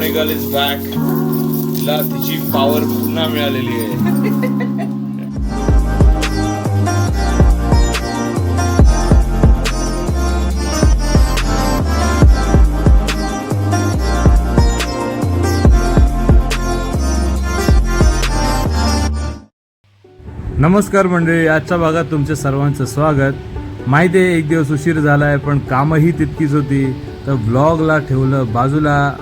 मोनिगल is back तिला तिची power पुन्हा मिळालेली आहे. नमस्कार मंडळी आजच्या भागात तुमच्या सर्वांचं स्वागत. माहिती आहे एक दिवस उशीर झालाय पण कामही तितकीच होती. तर ब्लॉगला ठेवलं बाजूला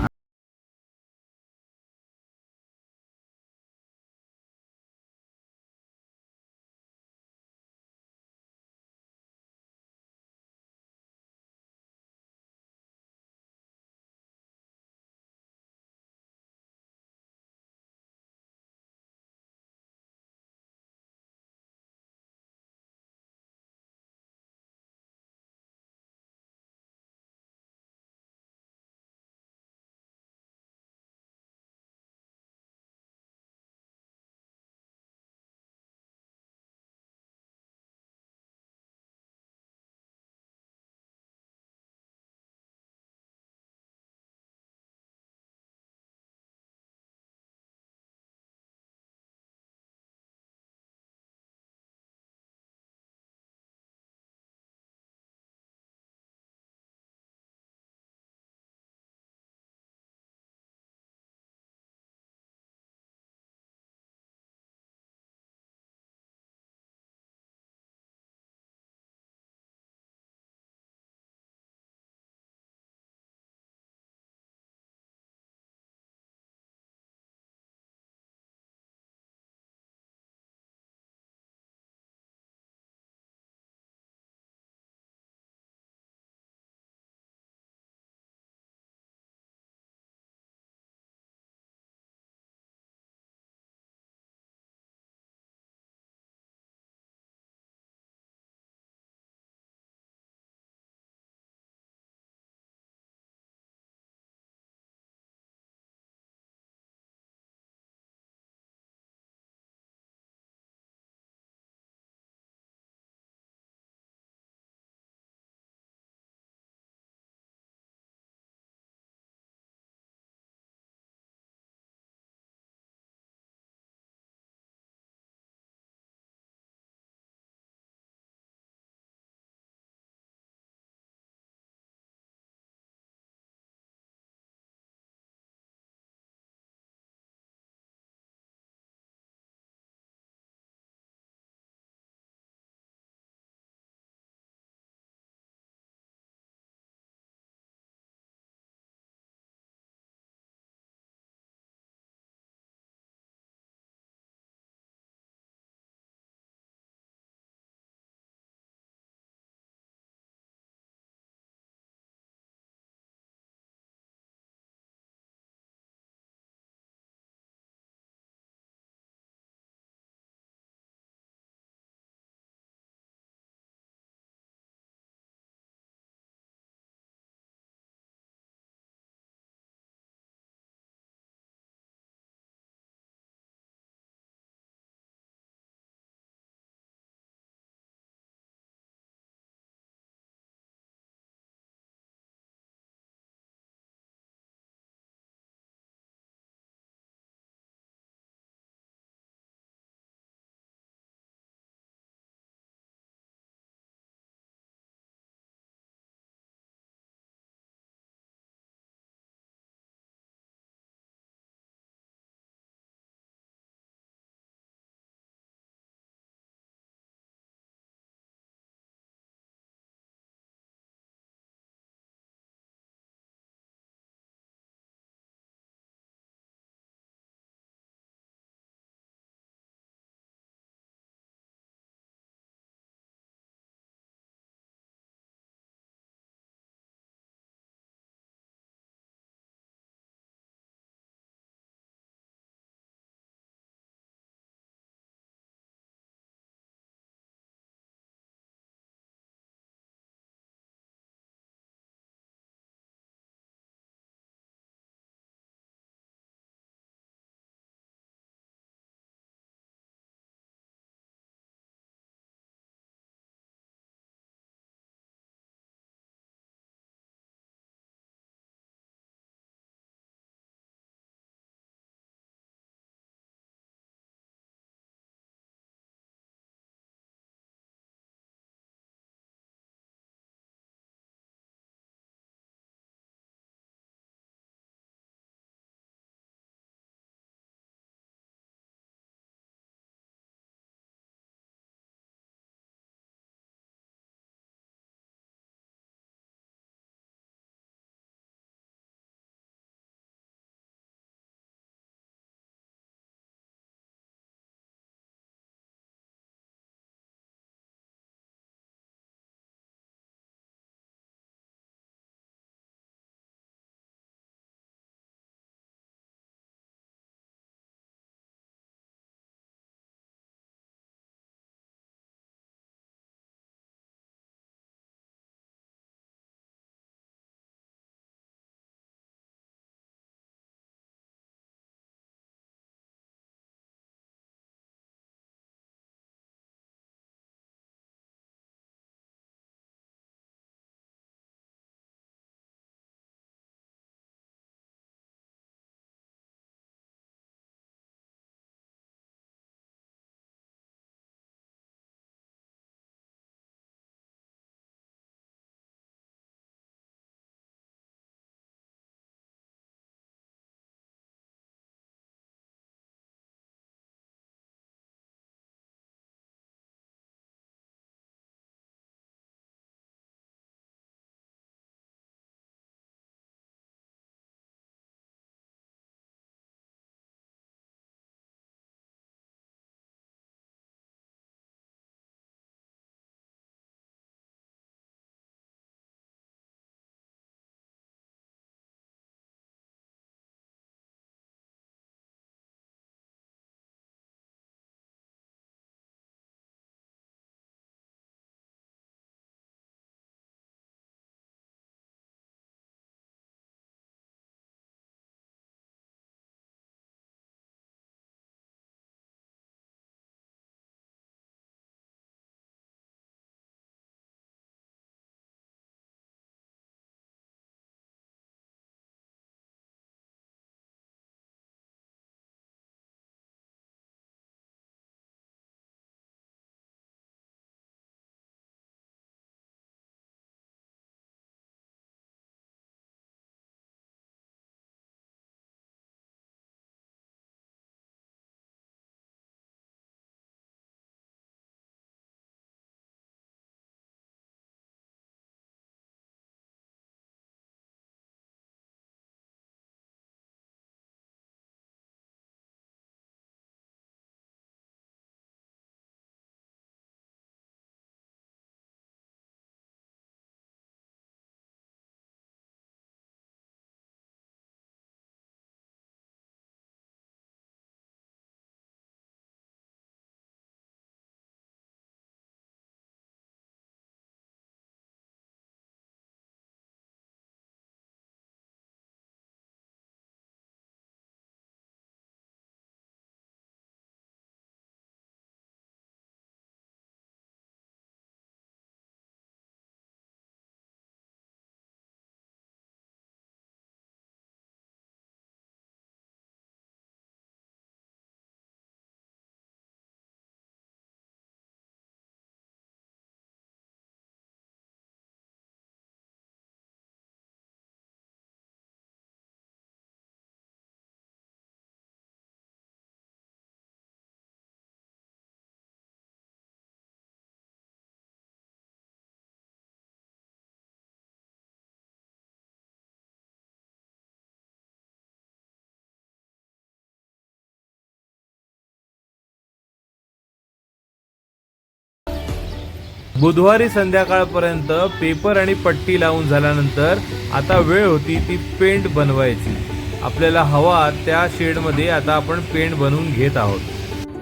बुधवारी संध्याकाळपर्यंत पेपर आणि पट्टी लावून झाल्यानंतर आता वेळ होती ती पेंट बनवायची. आपल्याला हवा त्या शेडमध्ये आता आपण पेंट बनवून घेत आहोत.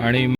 आणि